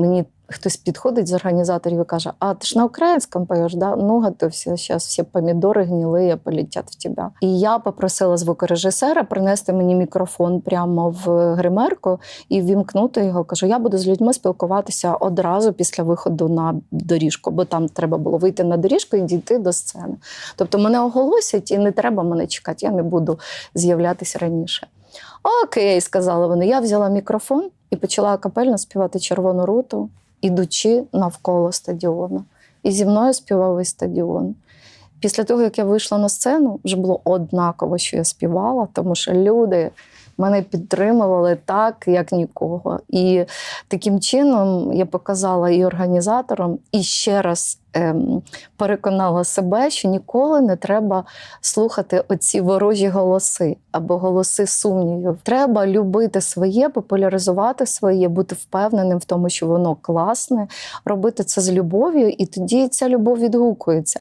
мені хтось підходить з організаторів і каже: А ти ж на українському поєш, да? Ну, готовься, зараз всі помідори гнилі полетять в тебе. І я попросила звукорежисера принести мені мікрофон прямо в гримерку і вімкнути його. Кажу, я буду з людьми спілкуватися одразу після виходу на доріжку, бо там треба було вийти на доріжку і дійти до сцени. Тобто мене оголосять, і не треба мене чекати, я не буду з'являтися раніше. Окей, сказали вони. Я взяла мікрофон і почала капельно співати червону руту, ідучи навколо стадіону. І зі мною співав весь стадіон. Після того, як я вийшла на сцену, вже було однаково, що я співала, тому що люди мене підтримували так, як нікого. І таким чином я показала і організаторам, і ще раз ем, переконала себе, що ніколи не треба слухати оці ворожі голоси або голоси сумнівів. Треба любити своє, популяризувати своє, бути впевненим в тому, що воно класне, робити це з любов'ю, і тоді ця любов відгукується.